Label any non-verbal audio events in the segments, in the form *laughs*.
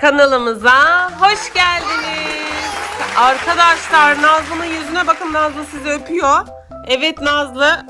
kanalımıza hoş geldiniz. Arkadaşlar Nazlı'nın yüzüne bakın Nazlı sizi öpüyor. Evet Nazlı.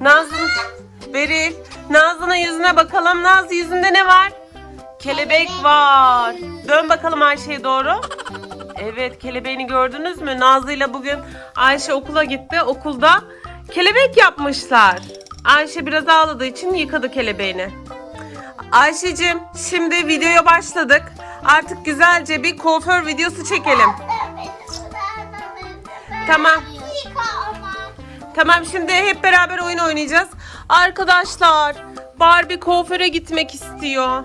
Nazlı Beril. Nazlı'nın yüzüne bakalım. Nazlı yüzünde ne var? Kelebek var. Dön bakalım Ayşe'ye doğru. Evet kelebeğini gördünüz mü? Nazlı ile bugün Ayşe okula gitti. Okulda kelebek yapmışlar. Ayşe biraz ağladığı için yıkadı kelebeğini. Ayşe'cim şimdi videoya başladık. Artık güzelce bir kuaför videosu çekelim. Tamam. Tamam şimdi hep beraber oyun oynayacağız. Arkadaşlar Barbie kuaföre gitmek istiyor.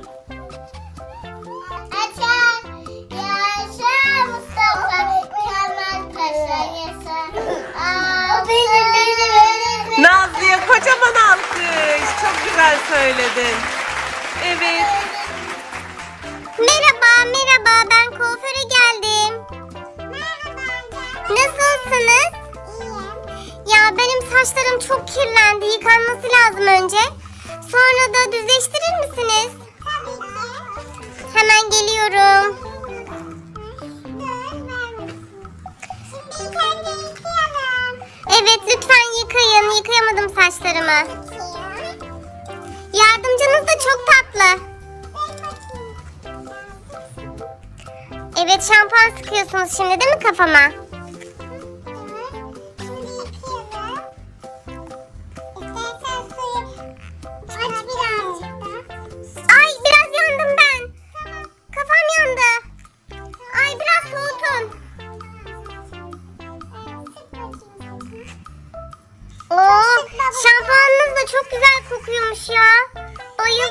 Nazlı'ya kocaman alkış. Çok güzel söyledin. Evet. Merhaba, merhaba. Ben kuaföre geldim. Merhaba. Nasılsınız? İyiyim. Ya benim saçlarım çok kirlendi. Yıkanması lazım önce. Sonra da düzleştirir misiniz? Tabii ki. Hemen geliyorum. Şimdi kendi yıkayalım. Evet lütfen yıkayın. Yıkayamadım saçlarımı. Yardımcınız da çok tatlı. Evet şampuan sıkıyorsunuz şimdi değil mi kafama?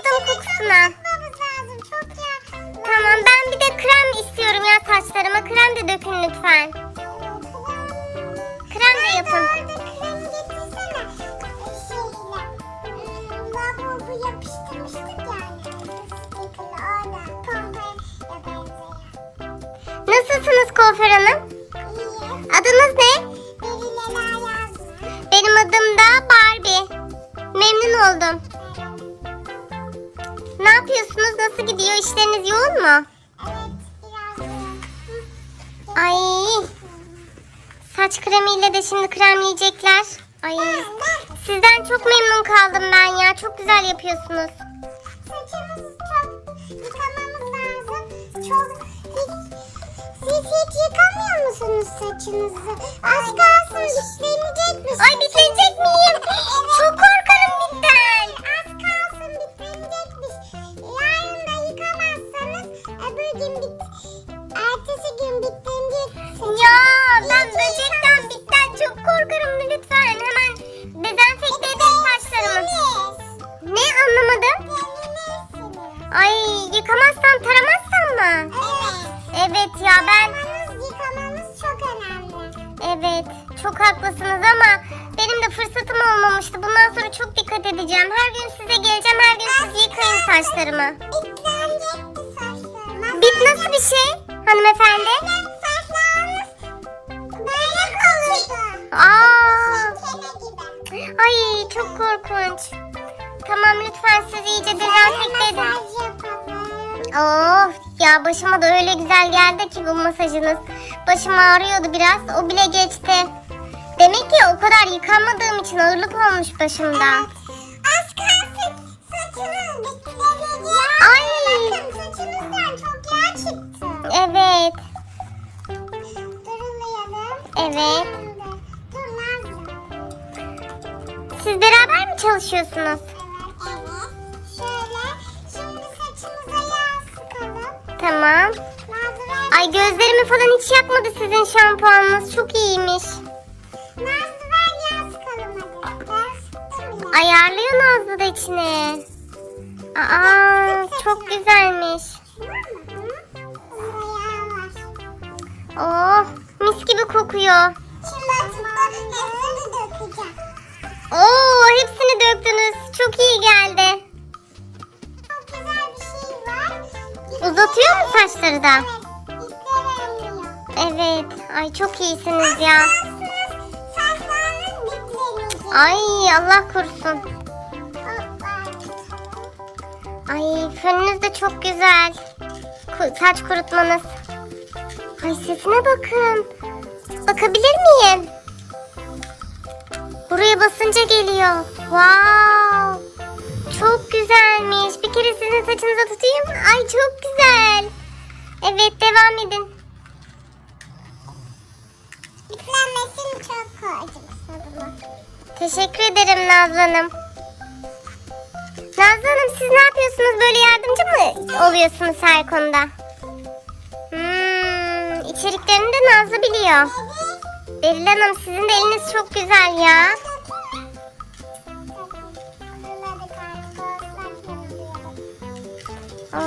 Bayıldım kokusuna. Tamam ben bir de krem istiyorum ya saçlarıma. Krem de dökün lütfen. Krem de yapın. Nasılsınız kuaför hanım? Adınız ne? Benim adım da Barbie. Memnun oldum. Ne yapıyorsunuz? Nasıl gidiyor? İşleriniz yoğun mu? Ay. Saç kremiyle de şimdi kremleyecekler. Ay. Sizden çok memnun kaldım ben ya. Çok güzel yapıyorsunuz. Saçımızı çok yıkamamız lazım. Çok hiç, siz hiç yıkamıyor musunuz saçınızı? Az kalsın bitlenecekmiş. Ay bitlenecek miyim? Çok korkarım Evet. Ya ben Yıkamamız, yıkamamız çok önemli. evet çok haklısınız ama benim de fırsatım olmamıştı. Bundan sonra çok dikkat edeceğim. Her gün size geleceğim. Her gün siz yıkayın saçlarımı. Bitlenecekti saçlarım. Bit nasıl bir şey hanımefendi? Saçlarınız böyle kalırdı. Aa, ay çok korkunç. Tamam lütfen siz iyice dezenfekte edin. Of ya başıma da öyle güzel geldi ki bu masajınız. Başım ağrıyordu biraz o bile geçti. Demek ki o kadar yıkanmadığım için ağırlık olmuş başımda. Az kalsın saçınız bitlenecek. Ay. Bakın saçınızdan çok yağ çıktı. Evet, Durulayalım. evet. Dur Nazlı. Siz beraber mi çalışıyorsunuz? Tamam. Ay gözlerimi falan hiç yakmadı sizin şampuanınız. Çok iyiymiş. Nazlı ver yağ sıkalım hadi. Ben sıktım bile. Ayarlıyor Nazlı da içine. Aa, çok güzelmiş. Oh, mis gibi kokuyor. Şimdi hepsini dökeceğim. Oo, hepsini döktünüz. Çok iyi geldi. Uzatıyor mu saçları da? Evet. Ay çok iyisiniz ya. Ay Allah korusun. Ay fönünüz de çok güzel. Saç kurutmanız. Ay sesine bakın. Bakabilir miyim? Buraya basınca geliyor. Wow. Çok güzelmiş. Bir kere sizin saçınıza tutayım. Ay çok güzel. Evet devam edin. Üflenmesini çok sabuna. Teşekkür ederim Nazlı Hanım. Nazlı Hanım siz ne yapıyorsunuz? Böyle yardımcı mı oluyorsunuz her konuda? Hmm, içeriklerini de Nazlı biliyor. Beril Hanım sizin de eliniz çok güzel ya.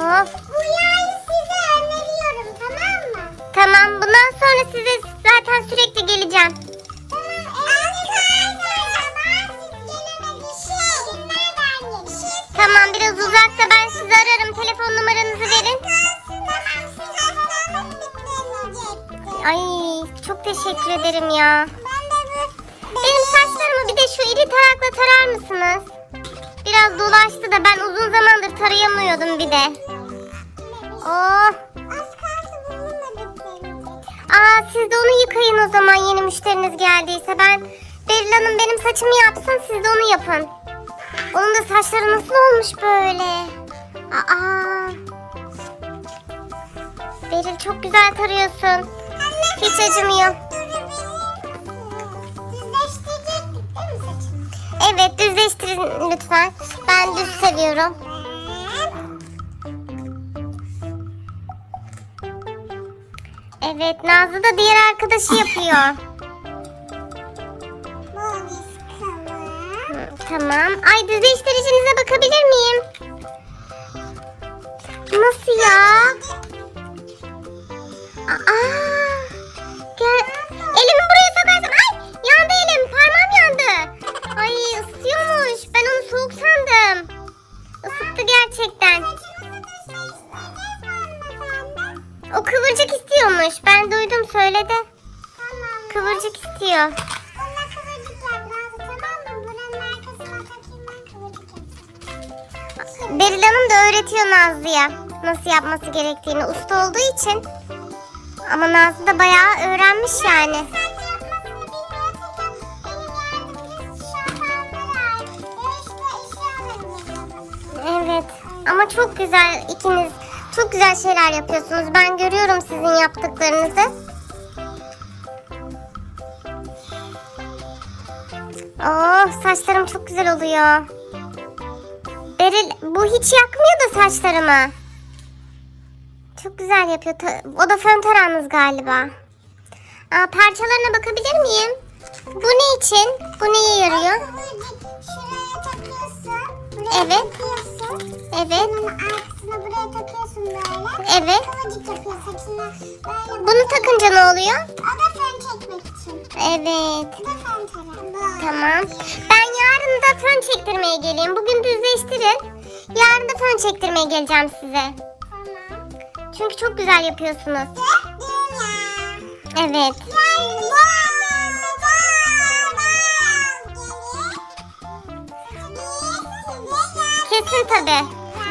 Bu yağı size öneriyorum tamam mı? Tamam bundan sonra size zaten sürekli geleceğim. Tamam biraz uzakta ben sizi ararım. Telefon numaranızı verin. Ay çok teşekkür ederim ya. Benim saçlarımı bir de şu iri tarakla tarar mısınız? Biraz dolaştı da ben uzun zamandır tarayamıyordum bir de. Oh. Aa siz de onu yıkayın o zaman yeni müşteriniz geldiyse. Ben Beril Hanım benim saçımı yapsın siz de onu yapın. Onun da saçları nasıl olmuş böyle? Aa. Beril çok güzel tarıyorsun. Hiç acımıyor. Evet düzleştirin lütfen. Ben düz seviyorum. Evet Nazlı da diğer arkadaşı yapıyor. *laughs* Hı, Tamam. Ay düzleştiricinize bakabilir miyim? Nasıl ya? Aa, söyledi. Kıvırcık istiyor. Buna kıvırcık yap Nazlı tamam mı? Buranın arkasına takayım ben kıvırcık yapacağım. Beril Hanım da öğretiyor Nazlı'ya nasıl yapması gerektiğini usta olduğu için. Ama Nazlı da bayağı öğrenmiş yani. Evet ama çok güzel ikiniz çok güzel şeyler yapıyorsunuz. Ben görüyorum sizin yaptıklarınızı. Oh saçlarım çok güzel oluyor. Beril bu hiç yakmıyor da saçlarımı. Çok güzel yapıyor. O da fön tarağınız galiba. Aa, parçalarına bakabilir miyim? Bu ne için? Bu neye yarıyor? Şuraya takıyorsun. Buraya Evet. takıyorsun. Evet. Bunun arkasına buraya takıyorsun böyle. Evet. Kıvırcık yapıyor saçına. Böyle Bunu takınca ne oluyor? O da. Evet. Tamam. Ben yarın da fön çektirmeye geleyim. Bugün düzleştirin. Yarın da fön çektirmeye geleceğim size. Tamam. Çünkü çok güzel yapıyorsunuz. Evet. Kesin tabi.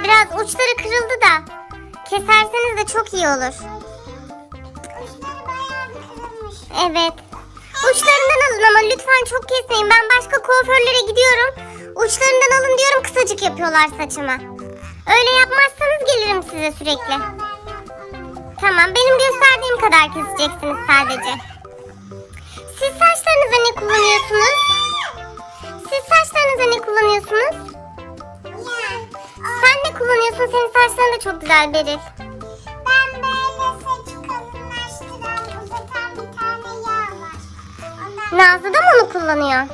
Biraz uçları kırıldı da. Keserseniz de çok iyi olur. Evet. Uçlarından alın ama lütfen çok kesmeyin. Ben başka kuaförlere gidiyorum. Uçlarından alın diyorum kısacık yapıyorlar saçımı. Öyle yapmazsanız gelirim size sürekli. Tamam benim gösterdiğim kadar keseceksiniz sadece. Siz saçlarınıza ne kullanıyorsunuz? Siz saçlarınıza ne kullanıyorsunuz? Sen ne kullanıyorsun? Senin saçların da çok güzel Beril. İşte Naz da ortasını kullanıyor.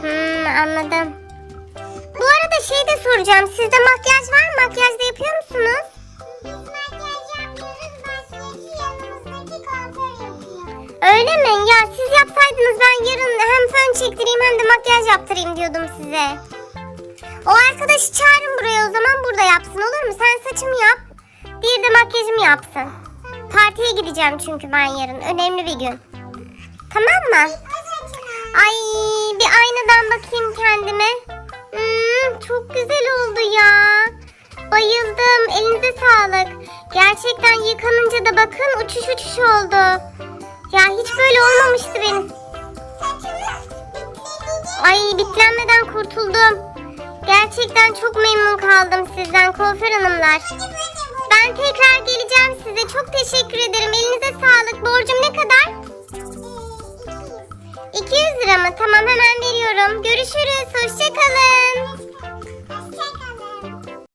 Hmm, anladım. Bu arada şey de soracağım. Sizde makyaj var mı? Makyaj yaptırayım diyordum size. O arkadaşı çağırın buraya o zaman burada yapsın olur mu? Sen saçımı yap. Bir de makyajımı yapsın. partiye gideceğim çünkü ben yarın. Önemli bir gün. Tamam mı? Ay bir aynadan bakayım kendime. Hmm, çok güzel oldu ya. Bayıldım. Elinize sağlık. Gerçekten yıkanınca da bakın uçuş uçuş oldu. Ya hiç böyle olmamıştı benim. Ay bitlenmeden kurtuldum. Gerçekten çok memnun kaldım sizden kuaför hanımlar. Ben tekrar geleceğim size. Çok teşekkür ederim. Elinize sağlık. Borcum ne kadar? 200 lira mı? Tamam hemen veriyorum. Görüşürüz. Hoşçakalın.